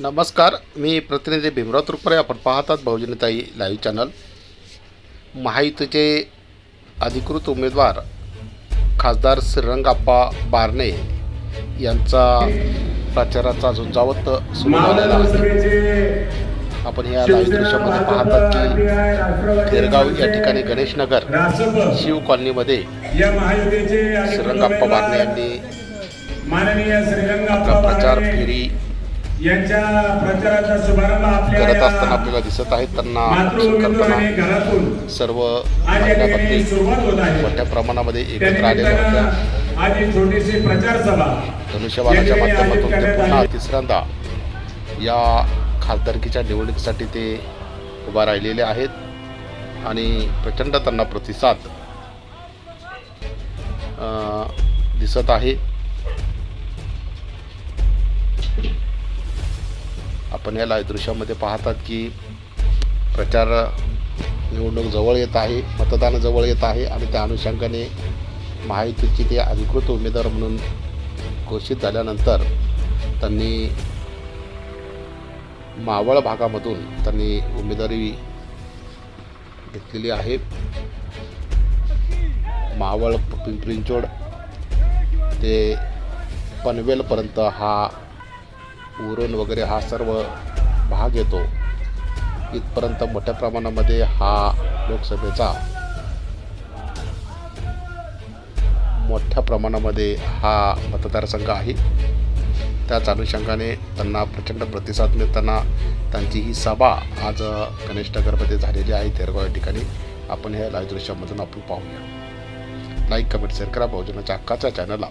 नमस्कार मी प्रतिनिधी भीमराव तुरपरे. आपण पाहतात बहुजनताई लाईव्ह चॅनल. महायुतीचे अधिकृत उमेदवार खासदार श्रीरंगाप्पा बारणे यांचा प्रचाराचा झुंजावत सुरू झालेला आपण या लाईव्ह दृश्यामध्ये पाहतात की खेरगाव या ठिकाणी गणेश नगर शिव कॉलनीमध्ये श्रीरंगाप्पा बारणे यांनी आपला प्रचार फेरी यांच्या प्रचाराचा शुभारंभ करत असताना आपल्याला दिसत आहेत त्यांना करताना सर्व मोठ्या प्रमाणामध्ये एकत्र आलेल्या होत्या. निमित्तानं आज छोटीशी प्रचार सभा धनुष्यबाणाच्या माध्यमातून ते पुन्हा. तिसऱ्यांदा या खासदारकीच्या निवडणुकीसाठी ते उभा राहिलेले आहेत आणि प्रचंड त्यांना प्रतिसाद दिसत आहे. आपण या लाईव्ह दृश्यामध्ये पाहतात की प्रचार निवडणूक जवळ येत आहे मतदान जवळ येत आहे आणि त्या अनुषंगाने महायुतीचे ते अधिकृत उमेदवार म्हणून घोषित झाल्यानंतर त्यांनी मावळ भागामधून त्यांनी उमेदवारी घेतलेली आहे. मावळ पिंपरिंचोड ते पनवेलपर्यंत हा उरण वगैरे हा सर्व भाग येतो. इथपर्यंत मोठ्या प्रमाणामध्ये हा लोकसभेचा मोठ्या प्रमाणामध्ये हा मतदारसंघ आहे. त्याच अनुषंगाने त्यांना प्रचंड प्रतिसाद मिळताना त्यांची ही सभा आज गणेश नगरमध्ये झालेली आहे. तेरगाव या ठिकाणी आपण ह्या लाईव्ह दृश्यामधून आपण पाहूया. लाईक कमेंट शेअर करा. बहुजनाच्या हक्काच्या चॅनलला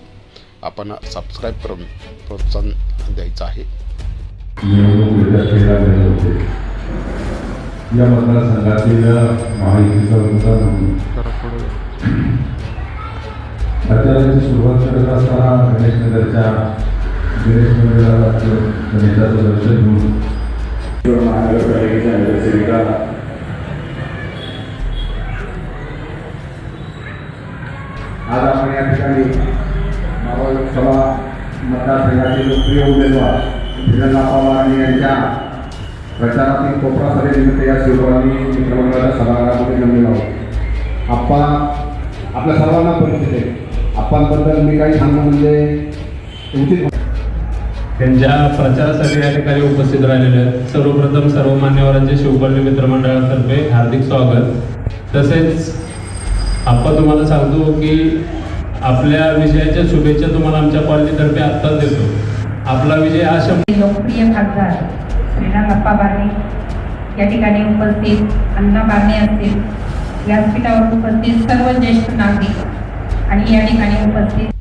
आपण सबस्क्राईब करून प्रोत्साहन द्यायचं आहे. या मतदारसंघातील महायुतीचा उमेदवार म्हणून प्रचाराची सुरुवात करत असताना घेऊन महानगरपालिकेच्या नगरसेविका आज आपण या ठिकाणी लोकसभा मतदारसंघाचे लोकप्रिय उमेदवार धीरंगा पवार यांच्या प्रचारातील कोपरा सभेनिमित्त या शिवकरांनी मित्रमंडळाच्या सभागृहामध्ये जमलेलो आहोत आप्पा आपल्या सर्वांना परिचित आहे. आप्पांबद्दल मी काही सांगणं म्हणजे तुमची त्यांच्या प्रचारासाठी या ठिकाणी उपस्थित राहिलेले आहेत. सर्वप्रथम सर्व मान्यवरांचे शिवकर्णी मित्रमंडळातर्फे हार्दिक स्वागत. तसेच आपण तुम्हाला सांगतो की आपल्या विजयाच्या शुभेच्छा तुम्हाला आमच्या कॉलनीतर्फे आत्ताच देतो. आपला विजय हा शंभर लोकप्रिय खासदार श्रीरंगाप्पा बारणे. या ठिकाणी उपस्थित अण्णा बारणे असतील. व्यासपीठावर उपस्थित सर्व ज्येष्ठ नागरिक आणि या ठिकाणी उपस्थित